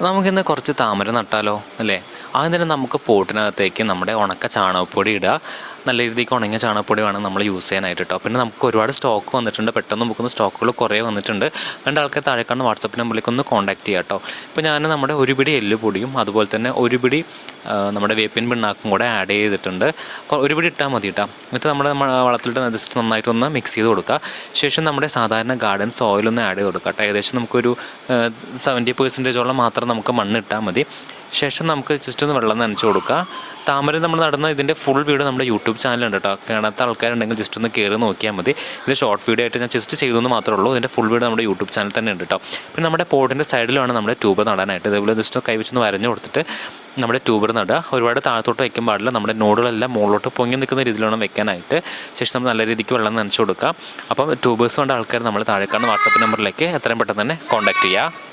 നമുക്കിന്ന് കുറച്ച് താമര നട്ടാലോ അല്ലേ? തന്നെ നമുക്ക് പോട്ടിനകത്തേക്ക് നമ്മുടെ ഉണക്ക ചാണകപ്പൊടി ഇടുക. നല്ല രീതിക്ക് ഉണങ്ങിയ ചാണകപ്പൊടി വേണം നമ്മൾ യൂസ് ചെയ്യാനായിട്ട് കേട്ടോ പിന്നെ നമുക്ക് ഒരുപാട് സ്റ്റോക്ക് വന്നിട്ടുണ്ട്. പെട്ടെന്ന് നമുക്കൊന്ന് സ്റ്റോക്കുകൾ കുറേ വന്നിട്ടുണ്ട്. രണ്ട് ആൾക്കാർ താഴെ കാണുന്ന വാട്സപ്പ് നമ്പറിലേക്ക് ഒന്ന് കോൺടാക്ട് ചെയ്യാം കേട്ടോ ഇപ്പോൾ ഞാൻ നമ്മുടെ ഒരു പിടി എല്ല് പൊടിയും അതുപോലെ തന്നെ ഒരു പിടി നമ്മുടെ വേപ്പിൻ പിണ്ണാക്കും കൂടെ ആഡ് ചെയ്തിട്ടുണ്ട്. ഒരു പിടി ഇട്ടാൽ മതി കേട്ടോ എന്നിട്ട് നമ്മുടെ വളത്തിലിട്ട് ജസ്റ്റ് നന്നായിട്ടൊന്ന് മിക്സ് ചെയ്ത് കൊടുക്കുക ശേഷം നമ്മുടെ സാധാരണ ഗാർഡൻ സോയിലൊന്ന് ആഡ് ചെയ്ത് കൊടുക്കുക കേട്ടോ ഏകദേശം നമുക്കൊരു സെവന്റി പെർസെന്റേജോളം മാത്രം നമുക്ക് മണ്ണ് ഇട്ടാൽ മതി. ശേഷം നമുക്ക് ജസ്റ്റ് ഒന്ന് വെള്ളം നനച്ച് കൊടുക്കുക താമര നമ്മൾ നടന്ന ഇതിന്റെ ഫുൾ വീഡിയോ നമ്മുടെ യൂട്യൂബ് ചാനലുണ്ട് കേട്ടോ കാണാത്ത ആൾക്കാരുണ്ടെങ്കിൽ ജസ്റ്റ് ഒന്ന് കയറി നോക്കിയാൽ മതി. ഇത് ഷോർട്ട് വീഡിയോ ആയിട്ട് ഞാൻ ജസ്റ്റ് ചെയ്തെന്ന് മാത്രമേ ഉള്ളൂ. ഇതിന്റെ ഫുൾ വീഡിയോ നമ്മുടെ യൂട്യൂബ് ചാനൽ തന്നെ ഉണ്ട് കേട്ടോ പിന്നെ നമ്മുടെ പോട്ടിന്റെ സൈഡിലാണ് നമ്മുടെ ട്യൂബ് നടാനായിട്ട്. ഇതേപോലെ ജസ്റ്റ് കൈവച്ചൊന്ന് വരഞ്ഞു കൊടുത്തിട്ട് നമ്മുടെ ട്യൂബർ നടുക ഒരുപാട് താഴത്തോട്ട് വയ്ക്കാൻ പാടില്ല. നമ്മുടെ നോഡുകളെല്ലാം മുകളിലോട്ട് പൊങ്ങി നിൽക്കുന്ന രീതിയിൽ വേണം വെക്കാനായിട്ട് ശേഷം നമ്മൾ നല്ല രീതിക്ക് വെള്ളം നനച്ച് കൊടുക്കുക അപ്പം ട്യൂബേഴ്സ് വേണ്ട ആൾക്കാർ നമ്മൾ താഴെക്കാണ് വാട്സപ്പ് നമ്പറിലേക്ക് എത്രയും പെട്ടെന്ന് തന്നെ കോൺടാക്ട് ചെയ്യുക